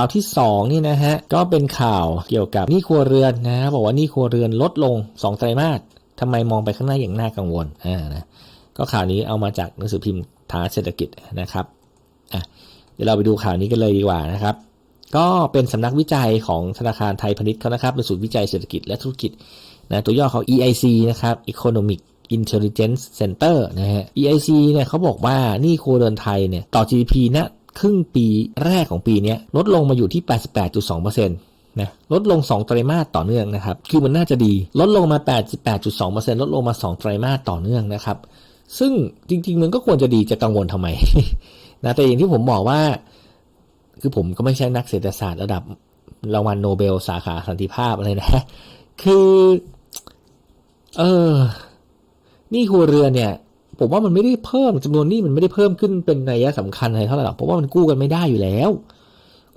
ข่าวที่2นี่นะฮะก็เป็นข่าวเกี่ยวกับหนี้ครัวเรือนนะฮะบอกว่าหนี้ครัวเรือนลดลง 2 ไตรมาสทำไมมองไปข้างหน้าอย่างน่ากังวลอ่านะก็ข่าวนี้เอามาจากหนังสือพิมพ์ทางเศรษฐกิจนะครับอะเดี๋ยวเราไปดูข่าวนี้กันเลยดีกว่านะครับ ก็เป็นสำนักวิจัยของธนาคารไทยพาณิชย์เขานะครับเป็นศูนย์วิจัยเศรษฐกิจและธุรกิจนะตัวย่อเขา EIC นะครับ Economic Intelligence Center นะฮะ EIC เนี่ยเขาบอกว่าหนี่ครัวเรือนไทยเนี่ยต่อ GDP ณ ครึ่งปีแรกของปีนี้ลดลงมาอยู่ที่ 88.2%นะลดลง 2 ไตรมาสต่อเนื่องนะครับ คือมันน่าจะดี ลดลงมา 88.2%ลดลงมา 2 ไตรมาสต่อเนื่องนะครับ ซึ่งจริง ๆ มันก็ควรจะดีจะกังวลทำไมนะแต่อย่างที่ผมบอกว่า คือผมก็ไม่ใช่นักเศรษฐศาสตร์ระดับรางวัลโนเบลสาขาสันติภาพอะไรนะ คือ เออ นี่ครัวเรือนเนี่ย ผมว่ามันไม่ได้เพิ่มจำนวนหนี้มันไม่ได้เพิ่มขึ้นเป็นนัยสำคัญอะไรเท่าไหร่หรอกเพราะว่ามันกู้กันไม่ได้อยู่แล้ว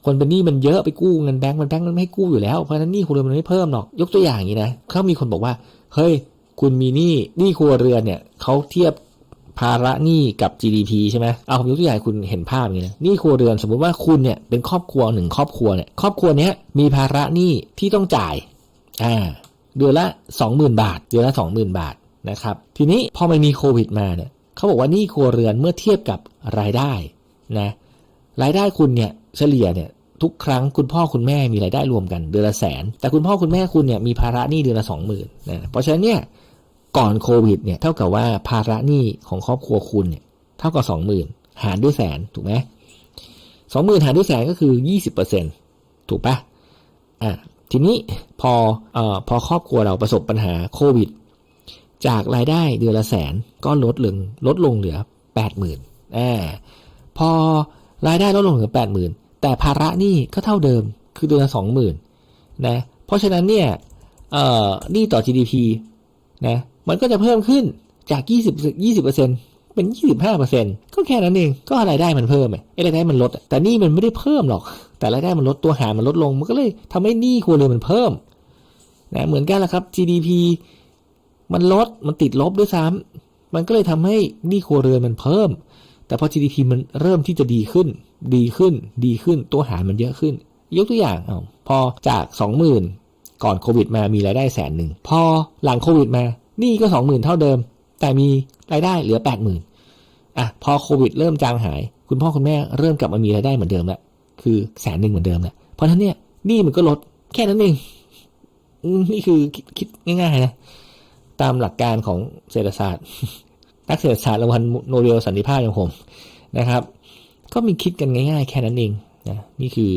คนเป็นหนี้มันเยอะไปกู้เงินแบงก์มันแบงก์มันไม่ให้กู้อยู่แล้วเพราะฉะนั้นหนี้ครัวเรือนมันไม่เพิ่มหรอกยกตัวอย่างอย่างนี้นะเขามีคนบอกว่า เฮ้ย คุณมีหนี้หนี้ครัวเรือนเนี่ยเขาเทียบภาระหนี้กับ GDP ใช่ไหมเอาผมยกตัวอย่างคุณเห็นภาพอย่างนี้นะหนี้ครัวเรือนสมมุติว่าคุณเนี่ยเป็นครอบครัวหนึ่งครอบครัวเนี่ยครอบครัวเนี้ยมีภาระหนี้ที่ต้องจ่ายอ่าเดือนละ 20,000 บาท เดือนละ 20,000 บาท นะครับ ทีนี้พอมันมีโควิดมาเนี่ยเขาบอกว่านี้ครัวเรือนเมื่อเทียบกับรายได้นะรายได้คุณเนี่ยเฉลี่ยเนี่ยทุกครั้งคุณพ่อคุณแม่มีรายได้รวมกันเดือนละแสน แต่คุณพ่อคุณแม่คุณเนี่ยมีภาระหนี้เดือนละสองหมื่นนะเพราะฉะนั้นเนี่ยก่อนโควิดเนี่ยเท่ากับว่าภาระหนี้ของครอบครัวคุณเนี่ยเท่ากับสองหมื่นหารด้วยแสนถูกไหมสองหมื่นหารด้วยแสนก็คือยี่สิบเปอร์เซ็นถูกปะอะทีนี้พอเอ่อพอครอบครัวเราประสบปัญหาโควิด จากรายได้เดือนละแสนก็ลดลงลดลงเหลือแปดหมื่นอ่าพอรายได้ลดลงเหลือแปดหมื่นแต่ภาระหนี้ก็เท่าเดิมคือเดือนละสองหมื่นนะเพราะฉะนั้นเนี่ยเอ่อหนี้ต่อ GDP นะมันก็จะเพิ่มขึ้นจาก 20 20เปอร์เซ็นเป็น 25เปอร์เซ็นก็แค่นั้นเอง ก็รายได้มันเพิ่มไอ้รายได้มันลด แต่หนี้มันไม่ได้เพิ่มหรอก แต่รายได้มันลดตัวหารมันลดลง มันก็เลยทำให้หนี้ครัวเรือนมันเพิ่มนะเหมือนกันแหละครับ GDP มันลดมันติดลบด้วยซ้ำมันก็เลยทำให้หนี้ครัวเรือนมันเพิ่ม แต่พอ GDP มันเริ่มที่จะดีขึ้น ดีขึ้น ดีขึ้น ตัวหารมันเยอะขึ้น ยกตัวอย่างเอาพอจากสองหมื่นก่อนโควิดมามีรายได้แสนหนึ่ง พอหลังโควิดมาหนี้ก็สองหมื่นเท่าเดิม แต่มีรายได้เหลือแปดหมื่นอะพอโควิดเริ่มจางหาย คุณพ่อคุณแม่เริ่มกลับมามีรายได้เหมือนเดิมล้วคือแสนหนึ่งเหมือนเดิมแล้วเพราะฉะนั้นเนี่ยหนี้มันก็ลดแค่นั้นเองอืมนี่คือคิดคิดง่ายๆนะ ตามหลักการของเศรษฐศาสตร์นักเศรษฐศาสตร์รางวัลโนเบลสันติภาพอย่างผมนะครับ ก็มีคิดกันง่าย ๆ แค่นั้นเองนะนี่คือ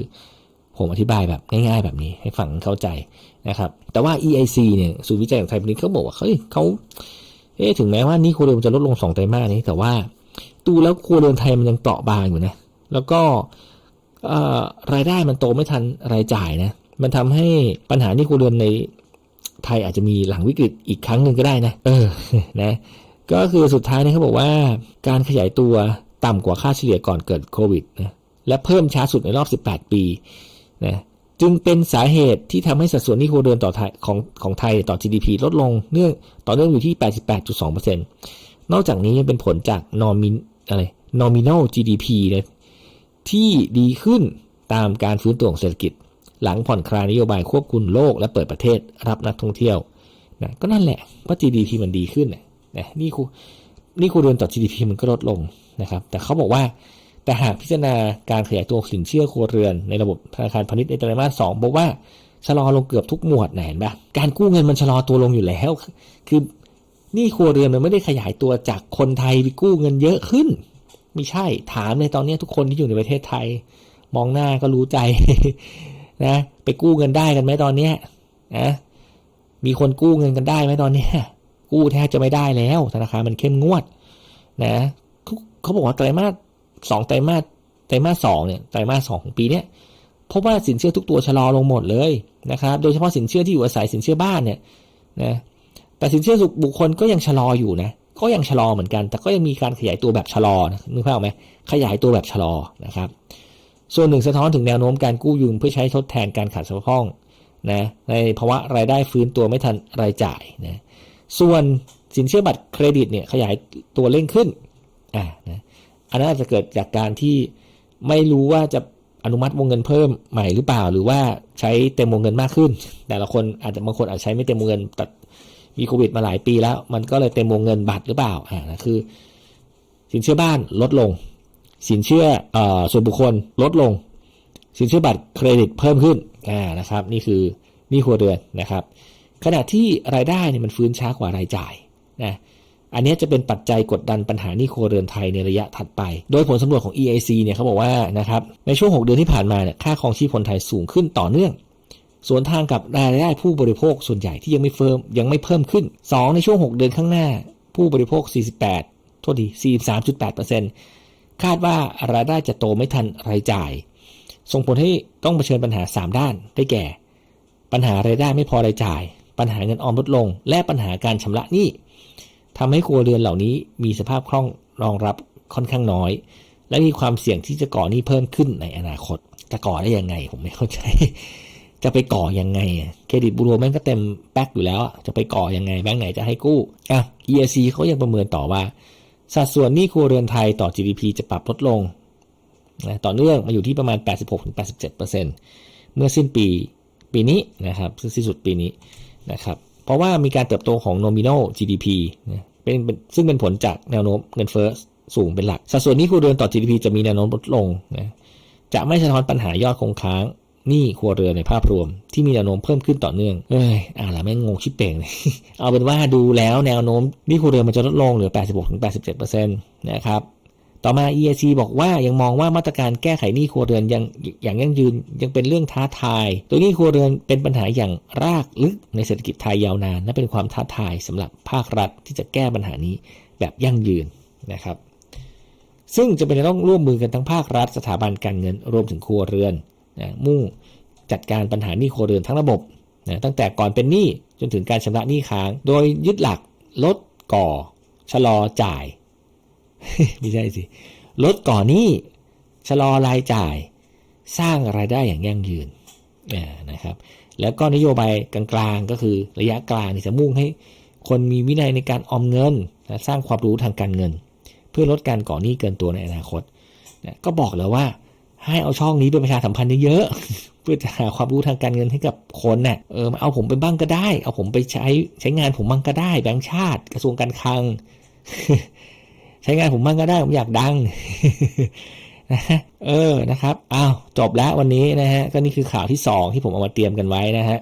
ผมอธิบายแบบง่าย ๆ แบบนี้ให้ฟังเข้าใจนะครับ แต่ว่า EIC เนี่ยศูนย์วิจัยของไทยพาณิชย์เขาบอกว่าเฮ้ยเขาเอ๊ถึงแม้ว่านี่ครัวเรือนจะลดลงสองไตรมาสนี้ แต่ว่าดูแล้วครัวเรือนไทยมันยังเปราะบางอยู่นะแล้วก็รายได้มันโตไม่ทันรายจ่ายนะมันทำให้ปัญหานี่ครัวเรือนใน ไทยอาจจะมีหลังวิกฤตอีกครั้งหนึ่งก็ได้นะ เออ นะ ก็คือสุดท้ายเนี่ยเขาบอกว่าการขยายตัวต่ำกว่าค่าเฉลี่ยก่อนเกิดโควิดนะ และเพิ่มช้าสุดในรอบ 18 ปี นะ จึงเป็นสาเหตุที่ทำให้สัดส่วนหนี้ครัวเรือนต่อไทยของของไทยต่อ GDP ลดลงเนื่องต่อเนื่องอยู่ที่ 88.2%นอกจากนี้ยังเป็นผลจาก nomin อะไร nominal GDP นะที่ดีขึ้นตามการฟื้นตัวของเศรษฐกิจ หลังผ่อนคลายนโยบายควบคุมโลกและเปิดประเทศรับนักท่องเที่ยวนะก็นั่นแหละเพรา GDP มันดีขึ้นนะนี่คูนี่คูเรือนต่อ GDP มันก็ลดลงนะครับ แต่เขาบอกว่าแต่หากพิจารณาการขยายตัวสินเชื่อครัวเรือนในระบบธนาคารพาณิชย์ในไตรมาสสองบอกว่าชะลอลงเกือบทุกหมวดไหนเห็นปะการกู้เงินมันชะลอตัวลงอยู่แล้ว คือนี่ครัวเรือนมันไม่ได้ขยายตัวจากคนไทยไปกู้เงินเยอะขึ้น ไม่ใช่ถามในตอนนี้ทุกคนที่อยู่ในประเทศไทย มองหน้าก็รู้ใจ นะไปกู้เงินได้กันไหมตอนเนี้ยนะมีคนกู้เงินกันได้ไหมตอนเนี้ยกู้แทบจะไม่ได้แล้ว ธนาคารมันเข้มงวดนะเขาบอกว่าไตรมาสสองไตรมาสไตรมาสสองเนี่ยไตรมาสสองของปีเนี้ยพบว่าสินเชื่อทุกตัวชะลอลงหมดเลยนะครับ โดยเฉพาะสินเชื่อที่อยู่อาศัยสินเชื่อบ้านเนี่ยนะแต่สินเชื่อสุบุคคลก็ยังชะลออยู่นะก็ยังชะลอเหมือนกัน แต่ก็ยังมีการขยายตัวแบบชะลอนะนึกภาพออกไหมขยายตัวแบบชะลอนะครับ ส่วนหนึ่งสะท้อนถึงแนวโน้มการกู้ยืมเพื่อใช้ทดแทนการขาดสภาพคล่องนะในภาวะรายได้ฟื้นตัวไม่ทันรายจ่ายนะส่วนสินเชื่อบัตรเครดิตเนี่ยขยายตัวเร่งขึ้นอ่านะอันนั้นอาจจะเกิดจากการที่ไม่รู้ว่าจะอนุมัติวงเงินเพิ่มใหม่หรือเปล่า หรือว่าใช้เต็มวงเงินมากขึ้น แต่ละคนอาจจะบางคนอาจใช้ไม่เต็มวงเงินแต่มีโควิดมาหลายปีแล้ว มันก็เลยเต็มวงเงินบัตรหรือเปล่าอ่านะคือ สินเชื่อบ้านลดลง สินเชื่ออส่วนบุคคลลดลง สินเชื่อบัตรเครดิตเพิ่มขึ้นนะครับ นี่คือนี่ครัวเรือนนะครับ ขณะที่รายได้เนี่ยมันฟื้นช้ากว่ารายจ่ายนะอันนี้จะเป็นปัจจัยกดดันปัญหานี้ครัวเรือนไทยในระยะถัดไป โดยผลสำรวจของ EIC เนี่ยเขาบอกว่านะครับในช่วง 6 เดือนที่ผ่านมาเนี่ยค่าครองชีพคนไทยสูงขึ้นต่อเนื่องสวนทางกับรายได้ผู้บริโภคส่วนใหญ่ที่ยังไม่เฟิร์มยังไม่เพิ่มขึ้น 2 ในช่วง 6 เดือนข้างหน้า ผู้บริโภค 48 โทษดี43.8% คาดว่ารายได้จะโตไม่ทันรายจ่าย ส่งผลให้ต้องเผชิญปัญหา 3 ด้านได้แก่ ปัญหารายได้ไม่พอรายจ่าย ปัญหาเงินออมลดลง และปัญหาการชำระหนี้ทำให้ครัวเรือนเหล่านี้มีสภาพคล่องรองรับค่อนข้างน้อย และมีความเสี่ยงที่จะก่อหนี้เพิ่มขึ้นในอนาคต จะก่อได้ยังไงผมไม่เข้าใจ จะไปก่อยังไง เครดิตบูโรแม่งก็เต็มแป๊กอยู่แล้ว จะไปก่อยังไงแบงก์ไหนจะให้กู้อะ EIC เขายังประเมินต่อว่า สัดส่วนหนี้ครัวเรือนไทยต่อ GDP จะปรับลดลงนะต่อเนื่องมาอยู่ที่ประมาณ 86-87%เมื่อสิ้นปีปีนี้นะครับซึ่งสิ้นสุดปีนี้นะครับเพราะว่ามีการเติบโตของ nominal GDP นะเป็นเป็นซึ่งเป็นผลจากแนวโน้มเงินเฟ้อสูงเป็นหลัก สัดส่วนหนี้ครัวเรือนต่อ GDP จะมีแนวโน้มลดลงนะจะไม่สะท้อนปัญหายอดคงค้าง หนี้ครัวเรือนในภาพรวม ที่มีแนวโน้มเพิ่มขึ้นต่อเนื่อง เอ้ยอ่านแล้วแม่งงงชิบเป่งเลย เอาเป็นว่าดูแล้วแนวโน้มหนี้ครัวเรือนมันจะลดลงเหลือ 86-87%นะครับต่อมา EIC บอกว่ายังมองว่ามาตรการแก้ไขหนี้ครัวเรือนยังอย่างยั่งยืนยังเป็นเรื่องท้าทายโดยหนี้ครัวเรือนเป็นปัญหาอย่างรากลึกในเศรษฐกิจไทยยาวนานและเป็นความท้าทายสำหรับภาครัฐที่จะแก้ปัญหานี้แบบยั่งยืนนะครับ ซึ่งจะเป็นต้องร่วมมือกันทั้งภาครัฐ สถาบันการเงินรวมถึงครัวเรือน นะมุ่งจัดการปัญหาหนี้ครัวเรือนทั้งระบบนะตั้งแต่ก่อนเป็นหนี้จนถึงการชำระหนี้ค้าง โดยยึดหลักลดก่อชะลอจ่าย ไม่ใช่สิ ลดก่อนหนี้ชะลอรายจ่าย สร้างรายได้อย่างยั่งยืนนะครับ แล้วก็นโยบายกลางๆก็คือระยะกลางนี่จะมุ่งให้คนมีวินัยในการออมเงินและสร้างความรู้ทางการเงิน เพื่อลดการก่อหนี้เกินตัวในอนาคตนะก็บอกแล้วว่า ให้เอาช่องนี้ไปประชาสัมพันธ์เยอะๆเพื่อจะหาความรู้ทางการเงินให้กับคนน่ะเออมาเอาผมไปบ้างก็ได้ เอาผมไปใช้ใช้งานผมบ้างก็ได้ แบงค์ชาติ กระทรวงการคลัง ใช้งานผมบ้างก็ได้ ผมอยากดังนะฮะเออนะครับอ้าวจบแล้ววันนี้นะฮะก็นี่คือข่าวที่สองที่ผมเอามาเตรียมกันไว้นะฮะ